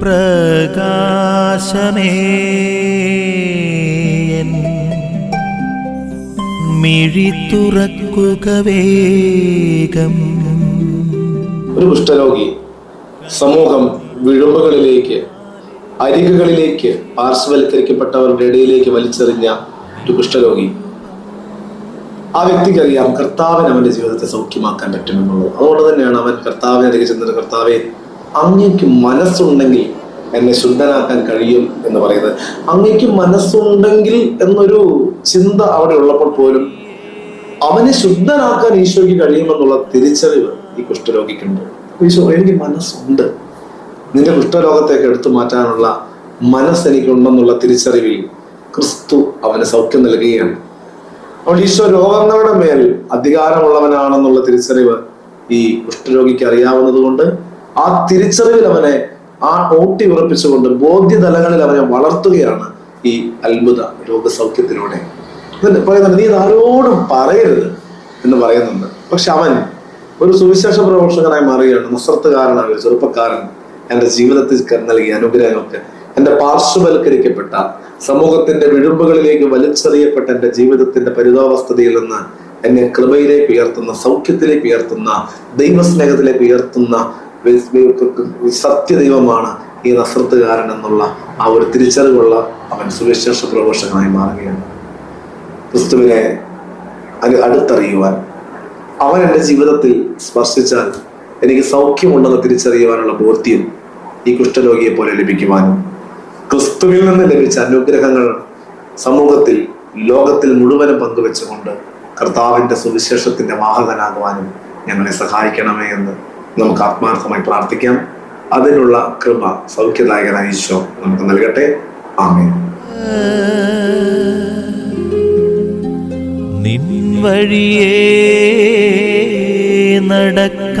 പ്രകാശമേ. മിഴി തുറക്കുക വേഗം. ഒരു കുഷ്ഠരോഗി സമൂഹം വിഴുമ്പുകളിലേക്ക് അരികുകളിലേക്ക് പാർശ്വവൽക്കരിക്കപ്പെട്ടവരുടെ ഇടയിലേക്ക് വലിച്ചെറിഞ്ഞ ഒരു കുഷ്ഠരോഗി. ആ വ്യക്തിക്കറിയാം കർത്താവിന് അവന്റെ ജീവിതത്തെ സൗഖ്യമാക്കാൻ പറ്റുമെന്നുള്ളത്. അതുകൊണ്ട് തന്നെയാണ് അവൻ കർത്താവിനെ ചെന്നത് കർത്താവെ അങ്ങേക്ക് മനസ്സുണ്ടെങ്കിൽ എന്നെ ശുദ്ധനാക്കാൻ കഴിയും എന്ന് പറയുന്നത്. അങ്ങേക്ക് മനസ്സുണ്ടെങ്കിൽ എന്നൊരു ചിന്ത അവിടെ ഉള്ളപ്പോൾ പോലും അവനെ ശുദ്ധനാക്കാൻ ഈശോയ്ക്ക് കഴിയുമെന്നുള്ള തിരിച്ചറിവ് ഈ കുഷ്ഠരോഗിക്കുണ്ട്. ഈശോ എനിക്ക് മനസ്സുണ്ട്. നിന്റെ കുഷ്ഠരോഗത്തേക്ക് എടുത്തു മാറ്റാനുള്ള മനസ്സ് എനിക്കുണ്ടെന്നുള്ള തിരിച്ചറിവിൽ ക്രിസ്തു അവന് സൗഖ്യം നൽകുകയാണ്. അപ്പോൾ ഈശോ രോഗങ്ങളുടെ മേൽ അധികാരമുള്ളവനാണെന്നുള്ള തിരിച്ചറിവ് ഈ കുഷ്ഠരോഗിക്ക് അറിയാവുന്നത് കൊണ്ട് ആ തിരിച്ചറിവിൽ അവനെ ആ ഊട്ടി ഉറപ്പിച്ചുകൊണ്ട് ബോധ്യതലങ്ങളിൽ അവനെ വളർത്തുകയാണ് ഈ അത്ഭുത രോഗസൗഖ്യത്തിലൂടെ പറയുന്നുണ്ട് നീ ആരോടും പറയരുത് എന്ന് പറയുന്നുണ്ട്. പക്ഷെ അവൻ ഒരു സുവിശേഷ പ്രവർത്തകനായി മാറുകയാണ്. നസ്രത്തുകാരനായ ചെറുപ്പക്കാരൻ എന്റെ ജീവിതത്തിൽ നൽകിയ അനുഗ്രഹമൊക്കെ എന്റെ പാർശ്വവൽക്കരിക്കപ്പെട്ട സമൂഹത്തിന്റെ വിഴുമ്പുകളിലേക്ക് വലിച്ചെറിയപ്പെട്ട എന്റെ ജീവിതത്തിന്റെ പരിതാവസ്ഥതയിൽ നിന്ന് എന്നെ കൃപയിലേക്ക് ഉയർത്തുന്ന സൗഖ്യത്തിലേക്ക് ഉയർത്തുന്ന ദൈവസ്നേഹത്തിലേക്ക് ഉയർത്തുന്ന സത്യദൈവമാണ് ഈ നസ്രത്തുകാരൻ എന്നുള്ള ആ ഒരു തിരിച്ചറിവുള്ള അവൻ സുവിശേഷ പ്രഘോഷകനായി മാറുകയാണ്. ക്രിസ്തുവിനെ അടുത്തറിയുവാൻ അവൻ എന്റെ ജീവിതത്തിൽ സ്പർശിച്ചാൽ എനിക്ക് സൗഖ്യമുണ്ടെന്ന് തിരിച്ചറിയുവാനുള്ള ബോധ്യം ഈ കുഷ്ഠരോഗിയെ പോലെ ലഭിക്കുവാനും ക്രിസ്തുവിൽ നിന്ന് ലഭിച്ച അനുഗ്രഹങ്ങൾ സമൂഹത്തിൽ ലോകത്തിൽ മുഴുവനും പങ്കുവെച്ചുകൊണ്ട് കർത്താവിന്റെ സുവിശേഷത്തിന്റെ വാഹകനാകുവാനും ഞങ്ങളെ സഹായിക്കണമേ എന്ന് നമുക്ക് ആത്മാർത്ഥമായി പ്രാർത്ഥിക്കാം. അതിനുള്ള കൃപ സൗഖ്യദായകനായ ഈശോ നമുക്ക് നൽകട്ടെ. ആമേ നിൻ വഴിയേ നടക്ക